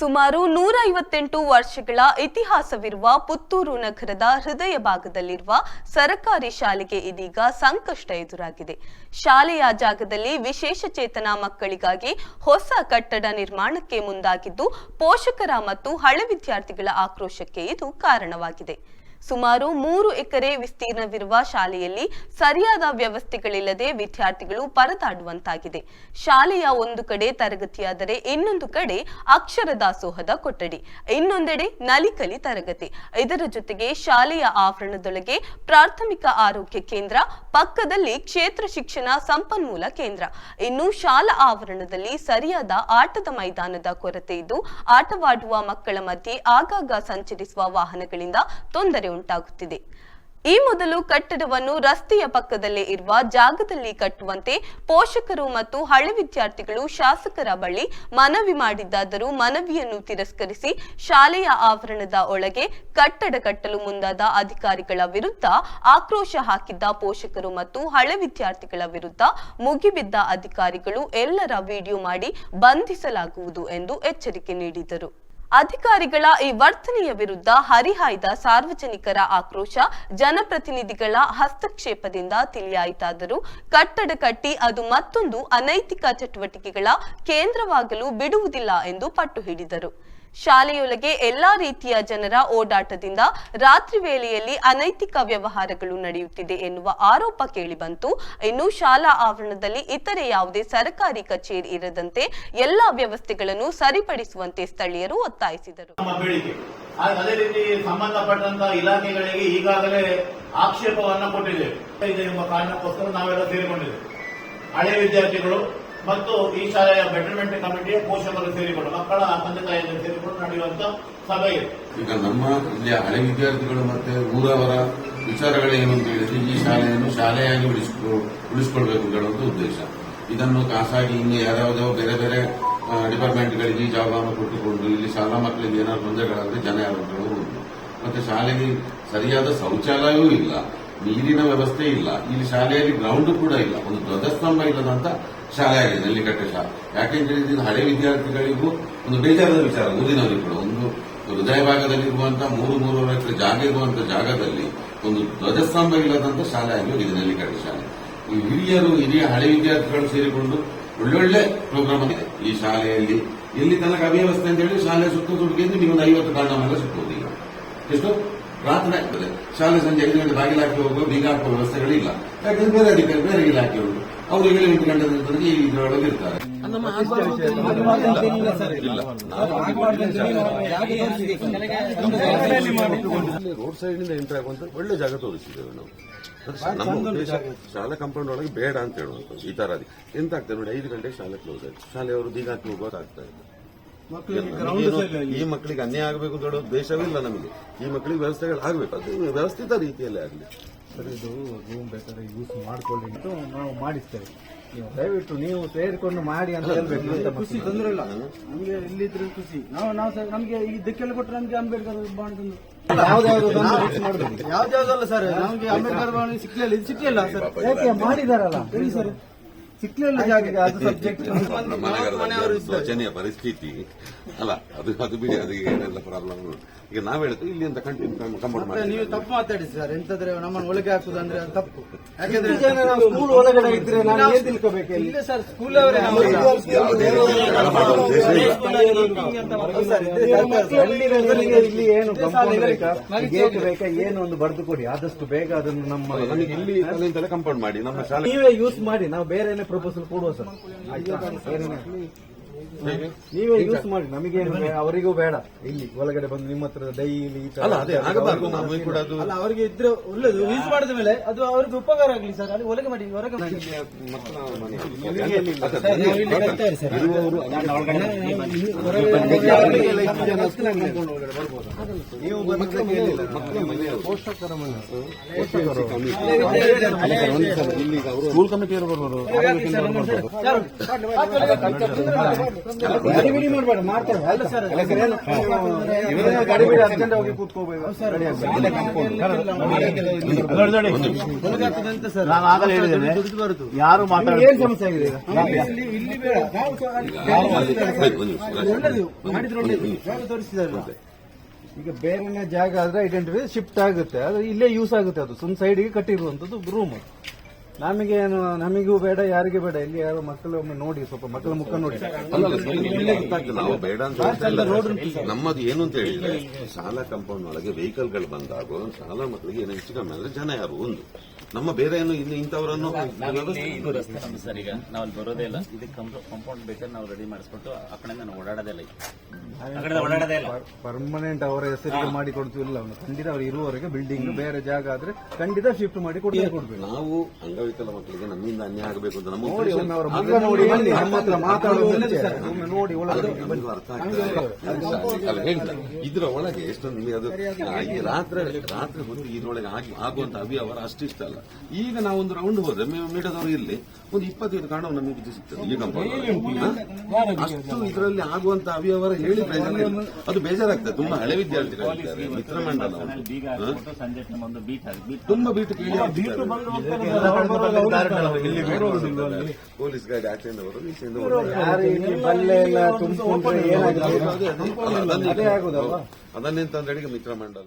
ಸುಮಾರು ನೂರ ಐವತ್ತೆಂಟು ವರ್ಷಗಳ ಇತಿಹಾಸವಿರುವ ಪುತ್ತೂರು ನಗರದ ಹೃದಯ ಭಾಗದಲ್ಲಿರುವ ಸರಕಾರಿ ಶಾಲೆಗೆ ಇದೀಗ ಸಂಕಷ್ಟ ಎದುರಾಗಿದೆ. ಶಾಲೆಯ ಜಾಗದಲ್ಲಿ ವಿಶೇಷ ಚೇತನ ಮಕ್ಕಳಿಗಾಗಿ ಹೊಸ ಕಟ್ಟಡ ನಿರ್ಮಾಣಕ್ಕೆ ಮುಂದಾಗಿದ್ದು, ಪೋಷಕರ ಮತ್ತು ಹಳೆ ವಿದ್ಯಾರ್ಥಿಗಳ ಆಕ್ರೋಶಕ್ಕೆ ಇದು ಕಾರಣವಾಗಿದೆ. ಸುಮಾರು ಮೂರು ಎಕರೆ ವಿಸ್ತೀರ್ಣವಿರುವ ಶಾಲೆಯಲ್ಲಿ ಸರಿಯಾದ ವ್ಯವಸ್ಥೆಗಳಿಲ್ಲದೆ ವಿದ್ಯಾರ್ಥಿಗಳು ಪರದಾಡುವಂತಾಗಿದೆ. ಶಾಲೆಯ ಒಂದು ಕಡೆ ತರಗತಿಯಾದರೆ ಇನ್ನೊಂದು ಕಡೆ ಅಕ್ಷರ ದಾಸೋಹದ ಕೊಠಡಿ, ಇನ್ನೊಂದೆಡೆ ನಲಿಕಲಿ ತರಗತಿ. ಇದರ ಜೊತೆಗೆ ಶಾಲೆಯ ಆವರಣದೊಳಗೆ ಪ್ರಾಥಮಿಕ ಆರೋಗ್ಯ ಕೇಂದ್ರ, ಪಕ್ಕದಲ್ಲಿ ಕ್ಷೇತ್ರ ಶಿಕ್ಷಣ ಸಂಪನ್ಮೂಲ ಕೇಂದ್ರ. ಇನ್ನು ಶಾಲಾ ಆವರಣದಲ್ಲಿ ಸರಿಯಾದ ಆಟದ ಮೈದಾನದ ಕೊರತೆ ಇದ್ದು, ಆಟವಾಡುವ ಮಕ್ಕಳ ಮಧ್ಯೆ ಆಗಾಗ ಸಂಚರಿಸುವ ವಾಹನಗಳಿಂದ ತೊಂದರೆ ಉಂಟಾಗುತ್ತಿದೆ. ಈ ಮೊದಲು ಕಟ್ಟಡವನ್ನು ರಸ್ತೆಯ ಪಕ್ಕದಲ್ಲೇ ಇರುವ ಜಾಗದಲ್ಲಿ ಕಟ್ಟುವಂತೆ ಪೋಷಕರು ಮತ್ತು ಹಳೆ ವಿದ್ಯಾರ್ಥಿಗಳು ಶಾಸಕರ ಬಳಿ ಮನವಿ ಮಾಡಿದ್ದಾದರೂ ಮನವಿಯನ್ನು ತಿರಸ್ಕರಿಸಿ ಶಾಲೆಯ ಆವರಣದ ಒಳಗೆ ಕಟ್ಟಡ ಕಟ್ಟಲು ಮುಂದಾದ ಅಧಿಕಾರಿಗಳ ವಿರುದ್ಧ ಆಕ್ರೋಶ ಹಾಕಿದ್ದ ಪೋಷಕರು ಮತ್ತು ಹಳೆ ವಿದ್ಯಾರ್ಥಿಗಳ ವಿರುದ್ಧ ಮುಗಿಬಿದ್ದ ಅಧಿಕಾರಿಗಳು ಎಲ್ಲರ ವಿಡಿಯೋ ಮಾಡಿ ಬಂಧಿಸಲಾಗುವುದು ಎಂದು ಎಚ್ಚರಿಕೆ ನೀಡಿದರು. ಅಧಿಕಾರಿಗಳ ಈ ವರ್ತನೆಯ ವಿರುದ್ಧ ಹರಿಹಾಯ್ದ ಸಾರ್ವಜನಿಕರ ಆಕ್ರೋಶ ಜನಪ್ರತಿನಿಧಿಗಳ ಹಸ್ತಕ್ಷೇಪದಿಂದ ತಿಳಿಯಾಯಿತಾದರೂ ಕಟ್ಟಡ ಕಟ್ಟಿ ಅದು ಮತ್ತೊಂದು ಅನೈತಿಕ ಚಟುವಟಿಕೆಗಳ ಕೇಂದ್ರವಾಗಲು ಬಿಡುವುದಿಲ್ಲ ಎಂದು ಪಟ್ಟು ಹಿಡಿದರು. ಶಾಲೆಯೊಳಗೆ ಎಲ್ಲಾ ರೀತಿಯ ಜನರ ಓಡಾಟದಿಂದ ರಾತ್ರಿ ವೇಳೆಯಲ್ಲಿ ಅನೈತಿಕ ವ್ಯವಹಾರಗಳು ನಡೆಯುತ್ತಿದೆ ಎನ್ನುವ ಆರೋಪ ಕೇಳಿಬಂತು ಇನ್ನು ಶಾಲಾ ಆವರಣದಲ್ಲಿ ಇತರೆ ಯಾವುದೇ ಸರ್ಕಾರಿ ಕಚೇರಿ ಇರದಂತೆ ಎಲ್ಲಾ ವ್ಯವಸ್ಥೆಗಳನ್ನು ಸರಿಪಡಿಸುವಂತೆ ಸ್ಥಳೀಯರು ಒತ್ತಾಯಿಸಿದರು. ಅದೇ ರೀತಿ ಸಂಬಂಧಪಟ್ಟಂತಹ ಇಲಾಖೆಗಳಿಗೆ ಈಗಾಗಲೇ ಆಕ್ಷೇಪವನ್ನು ಕೊಟ್ಟಿದ್ದೇವೆ. ಕಾರಣಕ್ಕೋಸ್ಕರ ನಾವೆಲ್ಲ ಸೇರಿಕೊಂಡಿದ್ದೇವೆ. ಹಳೆ ವಿದ್ಯಾರ್ಥಿಗಳು ಮತ್ತು ಈ ಶಾಲೆಯ ಬೆಟರ್ಮೆಂಟ್ ಕಮಿಟಿಯ ಪೋಷಕರು ಸೇರಿಕೊಂಡು, ಮಕ್ಕಳ ತಂದೆ ತಾಯಿಯನ್ನು ಸೇರಿಕೊಂಡು ನಡೆಯುವಂತ ಸಭೆ ಇದೆ. ಈಗ ನಮ್ಮ ಇಲ್ಲಿ ಹಳೆ ವಿದ್ಯಾರ್ಥಿಗಳು ಮತ್ತೆ ಊರವರ ವಿಚಾರಗಳೇನು ಅಂತ ಹೇಳಿದ್ರೆ, ಈ ಶಾಲೆಯನ್ನು ಶಾಲೆಯಾಗಿ ಉಳಿಸ್ಕೊ, ಉಳಿಸ್ಕೊಳ್ಬೇಕು ಹೇಳುವಂತ ಉದ್ದೇಶ. ಇದನ್ನು ಖಾಸಗಿ ಇನ್ನು ಯಾವ್ಯಾವುದೋ ಬೇರೆ ಬೇರೆ ಡಿಪಾರ್ಟ್ಮೆಂಟ್ಗಳಿಗೆ ಜಾಗವನ್ನು ಕೊಟ್ಟುಕೊಂಡು, ಇಲ್ಲಿ ಶಾಲಾ ಮಕ್ಕಳಿಗೆ ಏನಾದ್ರು ತೊಂದರೆಗಳಾದ್ರೆ ಜನ ಯಾರು ಮತ್ತೆ ಶಾಲೆಗೆ ಸರಿಯಾದ ಶೌಚಾಲಯವೂ ಇಲ್ಲ. ನೀರಿನ ವ್ಯವಸ್ಥೆ ಇಲ್ಲ, ಇಲ್ಲಿ ಶಾಲೆಯಲ್ಲಿ ಗ್ರೌಂಡ್ ಕೂಡ ಇಲ್ಲ, ಒಂದು ಧ್ವಜಸ್ತಂಭ ಇಲ್ಲದಂತ ಶಾಲೆ ಆಗಿದೆ, ನೆಲ್ಲಿಕಟ್ಟೆ ಶಾಲೆ. ಯಾಕೆಂದ್ರೆ ಇದು ಹಳೆ ವಿದ್ಯಾರ್ಥಿಗಳಿಗೂ ಒಂದು ಬೇಜಾರದ ವಿಚಾರ ಊರಿನವರಿಗೂ ಕೂಡ. ಒಂದು ಹೃದಯ ಭಾಗದಲ್ಲಿರುವಂತಹ ಮೂರು, ಮೂರುವರೆ ಎಕರೆ ಜಾಗ ಇರುವಂತಹ ಜಾಗದಲ್ಲಿ ಒಂದು ಧ್ವಜಸ್ತಂಭ ಇಲ್ಲದಂತ ಶಾಲೆ ಆಗಿ ಹೋಗಿದೆ, ನೆಲ್ಲಿಕಟ್ಟೆ ಶಾಲೆ. ಈ ಹಿರಿಯರು, ಹಿರಿಯ ಹಳೆ ವಿದ್ಯಾರ್ಥಿಗಳು ಸೇರಿಕೊಂಡು ಒಳ್ಳೊಳ್ಳೆ ಪ್ರೋಗ್ರಾಮ್ ಇದೆ ಈ ಶಾಲೆಯಲ್ಲಿ ಇಲ್ಲಿ ತನಕ ಅವ್ಯವಸ್ಥೆ ಅಂತ ಹೇಳಿ ಶಾಲೆ ಸುತ್ತ ಸುಡುಗೆಂದು ನೀವು ಒಂದು ಐವತ್ತು ಕಾರಣ ಸಿಗ್ಬೋದು ಈಗ. ಎಷ್ಟು ರಾತ್ರಿ ಆಗ್ತದೆ. ಶಾಲೆ ಸಂಜೆ ಐದು ಗಂಟೆ ಬಾಗಿಲು ಹಾಕಿ ಹೋಗುವ ಬೀಗ ಹಾಕುವ ವ್ಯವಸ್ಥೆಗಳಿಲ್ಲ. ಯಾಕಂದ್ರೆ ಬೇರೆ ಅಧಿಕಾರಿ ಬೇರೆ ಇಲಾಖೆಗಳು ಅವರು ಏಳು ಎಂಟು ಗಂಟೆ ನಂತರಕ್ಕೆ ಈ ಇದರೊಳಗೆ ಇರ್ತಾರೆ. ರೋಡ್ ಸೈಡ್ನಿಂದ ಎಂಟರ್ ಆಗುವಂತ ಒಳ್ಳೆ ಜಾಗ ತೋರಿಸಿದ್ದೇವೆ ನಾವು. ನಮ್ಮ ಉದ್ದೇಶ ಶಾಲೆ ಕಾಂಪೌಂಡ್ ಒಳಗೆ ಬೇಡ ಅಂತ ಹೇಳುವಂತ ಈ ತರ ಎಂತ ಆಗ್ತದೆ ನೋಡಿ ಐದು ಗಂಟೆ ಶಾಲೆ ಕ್ಲೋಸ್ ಆಯ್ತು. ಶಾಲೆಯವರು ಬೀಗ ಹಾಕಿ ಹೋಗೋದು ಆಗ್ತಾ ಇದೆ. ಈ ಮಕ್ಕಳಿಗೆ ಅನ್ಯಾಯ ಆಗಬೇಕು ಅಂತ ಹೇಳೋ ಉದ್ದೇಶವೇ ಇಲ್ಲ ನಮಗೆ. ಈ ಮಕ್ಕಳಿಗೆ ವ್ಯವಸ್ಥೆಗಳು ಆಗಬೇಕು. ಅದು ವ್ಯವಸ್ಥಿತ ರೀತಿಯಲ್ಲಿ ಆಗಲಿ. ಸರ್ ಇದು ರೂಮ್ ಬೇಕಾದ್ರೆ ಯೂಸ್ ಮಾಡ್ಕೊಳ್ಳಿ ಅಂತ ನಾವು ಮಾಡಿಸ್ತೇವೆ. ನೀವು ದಯವಿಟ್ಟು ನೀವು ಸೇರಿಕೊಂಡು ಮಾಡಿ ಅಂತ ಹೇಳ್ಬೇಕು. ಖುಷಿ ತೊಂದರೆ ಇಲ್ಲ. ನಮಗೆ ಇಲ್ಲಿದ್ರೆ ಖುಷಿ. ನಾವು ನಾವು ಸರ್ ಈ ದಿಕ್ಕೆಲ್ಲ ಕೊಟ್ಟರೆ ನಮಗೆ ಅಂಬೇಡ್ಕರ್ ಬಾಂಡ್ ತಂದು ಮಾಡಬೇಕು. ಯಾವ್ದಾವ್ದಲ್ಲ ಸರ್. ನಮಗೆ ಅಂಬೇಡ್ಕರ್ ಬಾಂಡ್ ಸಿಕ್ಲಿಲ್ಲ ಇದು ಸಿಕ್ಲಿಲ್ಲ ಸರ್. ಯಾಕೆ ಮಾಡಿದಾರಲ್ಲ? ಹೇಳಿ ಸರ್. ಸಿಕ್ಲಿಲ್ಲ ಜಾಗ ಅದು ಸಬ್ಜೆಕ್ಟ್ ನಮ್ಮ ಮನೆಗಳ ಶೋಚನೀಯ ಪರಿಸ್ಥಿತಿ ಅಲ್ಲ ಅದು ಅದು ಬಿಡಿ ಅದು ಏನೆಲ್ಲ ಪ್ರಾಬ್ಲಮ್ ಈಗ ನಾವ್ ಹೇಳ್ತೀವಿ ಇಲ್ಲಿ ಅಂತ ಕಂಟಿನ್ಯೂ ಕಂಪೌಂಡ್ ಮಾಡಿ ನೀವು ತಪ್ಪು ಮಾತಾಡಿ ಸರ್ ಎಂತಂದ್ರೆ ನಮ್ಮನ್ನು ಒಳಗೆ ಹಾಕುದು ಅಂದ್ರೆ ಅದು ತಪ್ಪು ಯಾಕಂದ್ರೆ ಸ್ಕೂಲ್ ಒಳಗಡೆ ಇದ್ರೆ ನಾನು ಏನ್ ತಿಳ್ಕೋಬೇಕು ಇಲ್ಲಿ? ಸರ್ ಸ್ಕೂಲ್ ಅವರೇ ನಾವು ಇಲ್ಲ ಏನು ಗೇಟ್ ಬೇಕಾ ಏನು ಒಂದು ಬರೆದು ಕೊಡಿ ಆದಷ್ಟು ಬೇಗ ಅದನ್ನು ನಮ್ಮ ಇಲ್ಲಿ ಕಂಪೌಂಡ್ ಮಾಡಿ ನಮ್ಮ ಶಾಲೆ ನೀವೇ ಯೂಸ್ ಮಾಡಿ ನಾವು ಬೇರೆನೆ ಪ್ರಪೋಸಲ್ ಕೊಡುವ ಸರ್ ಆಯ್ತಾ? ಬೇರೆನೆ. ನೀವೇ ಯೂಸ್ ಮಾಡಿ. ನಮಗೆ ಅವರಿಗೂ ಬೇಡ. ಇಲ್ಲಿ ಒಳಗಡೆ ಬಂದು ನಿಮ್ಮ ಹತ್ರ ಡೈಲಿ ಅಲ್ಲ ಅದೇ ಆಗಬಾರ್ದು. ನಮಗೆ ಕೂಡ ಅದು ಅಲ್ಲ ಅವರಿಗೆ ಇದ್ರೆ ಒಳ್ಳೇದು. ಯೂಸ್ ಮಾಡಿದ ಮೇಲೆ ಅದು ಅವ್ರಿಗೆ ಉಪಕಾರ ಆಗಲಿ ಸರ್ ಅಲ್ಲಿ ಒಳಗೆ ಮಾಡಿ ಹೊರಗೆ ಮಾಡಿ. ನೀವು. ಪೋಷಕರ. ಮನೆ ಸ್ಕೂಲ್ ಕಮಿಟಿಯವರು ಬರ್ಬೋದು. ಯಾರು ಸಮಸ್ಯೆ ಆಗಿದೆ ಈಗ? ಬೇರೆನೆ ಜಾಗ ಆದ್ರೆ ಐಡೆಂಟಿಫೈ ಶಿಫ್ಟ್ ಆಗುತ್ತೆ ಅದು ಇಲ್ಲೇ ಯೂಸ್ ಆಗುತ್ತೆ ಅದು ಸುಮ್ ಸೈಡ್ಗೆ ಕಟ್ಟಿರುವಂತದ್ದು ರೂಮ್ ನಮಗೆ ಏನು ನಮಗೂ ಬೇಡ ಯಾರಿಗೂ ಬೇಡ ಇಲ್ಲಿ ಯಾರು ಮಕ್ಕಳು ಒಮ್ಮೆ ನೋಡಿ ಸ್ವಲ್ಪ ಮಕ್ಕಳ ಮುಖ ನೋಡಿ. ನಾವು ಬೇಡ ಅಂತ ಹೇಳ್ತಾ ಇಲ್ಲ. ನಮ್ಮದು ಏನು ಅಂತ ಹೇಳಿದ್ರೆ ಶಾಲಾ ಕಾಂಪೌಂಡ್ ಒಳಗೆ ವೆಹಿಕಲ್ಗಳು ಬಂದಾಗ ಶಾಲಾ ಮಕ್ಕಳಿಗೆ ಏನು ಹೆಚ್ಚು ಕಮ್ಮಿ ಅಂದ್ರೆ ಜನ ಯಾರು ಒಂದು ನಮ್ಮ ಬೇರೆ ಏನು ಇಲ್ಲಿ ಇಂಥವರನ್ನು ವ್ಯವಸ್ಥೆ ಇದು ರಸ್ತೆ ನಮ್ದು ಸರ್ ಈಗ. ನಾವು ಅಲ್ಲಿ ಬರೋದೇ ಇಲ್ಲ. ಇದಕ್ಕೆ ಕಾಂಪೌಂಡ್ ಬೇಕಾದ್ರೆ ನಾವು ರೆಡಿ ಮಾಡಿಸ್ಬಿಟ್ಟು ಆ ಕಡೆ ನಾನು ಓಡಾಡೋದೇ ಇಲ್ಲ ಈಗ. ಆ ಕಡೆ ಓಡಾಡೋದೇ ಇಲ್ಲ. ಪರ್ಮನೆಂಟ್ ಅವರ ಹೆಸರಿಗೆ ಮಾಡಿ ಕೊಡ್ತಿಲ್ಲ ಅವನು. ಖಂಡಿತ ಅವ್ರು ಇರುವವರೆಗೆ ಬಿಲ್ಡಿಂಗ್ ಬೇರೆ ಜಾಗ ಆದ್ರೆ ಖಂಡಿತ ಶಿಫ್ಟ್ ಮಾಡಿ ಕೊಡ್ಬೇಕು. ನಾವು ಅಂಗವಿಕಲ ಮಕ್ಕಳಿಗೆ ನಮ್ಮಿಂದ ಅನ್ಯಾಯ ಆಗಬೇಕು ಅಂತ ನಮ್ಮ ನೋಡಿ. ಅವರ ಮುಖ ನೋಡಿ ಬನ್ನಿ ನಮ್ಮ ಹತ್ರ ನೋಡಿ ನಮಗೂ ಅರ್ಥ ಆಗ್ತದೆ. ಇದ್ರ ಒಳಗೆ ಎಷ್ಟೊಂದು ನಿಮಗೆ ಅದು ಈ ರಾತ್ರಿ ರಾತ್ರಿ ಹೊತ್ತು ಇದ್ರೊಳಗೆ ಆಗಿ ಆಗುವಂತ ಅವ್ಯವಹಾರ ಅಷ್ಟಿಷ್ಟ ಅಲ್ಲ ಈಗ ನಾವು ಒಂದು ರೌಂಡ್ ಹೋದ್ರೆ ಮೀಟದವರು ಇಲ್ಲಿ ಒಂದು ಇಪ್ಪತ್ತೈದು ಕಾಂಡ ನಮಗೆ ಸಿಗ್ತದೆ. ಈ ಅಷ್ಟು ಇದರಲ್ಲಿ ಆಗುವಂತ ಅವ್ಯವಹಾರ ಹೇಳಿ ಅದು ಬೇಜಾರಾಗ್ತದೆ. ತುಂಬಾ ಹಳೆ ವಿದ್ಯಾರ್ಥಿಗಳು ಮಿತ್ರ ಮಂಡಲ ತುಂಬಾ ಬೀಟ್ ಪೊಲೀಸ್ ಗಾಡಿ ಆಚೆಯಿಂದ ಬರೋದು ಈಚೆಯಿಂದ ಅದನ್ನೆಂತಂದ್ರೆ ಮಿತ್ರ ಮಂಡಲ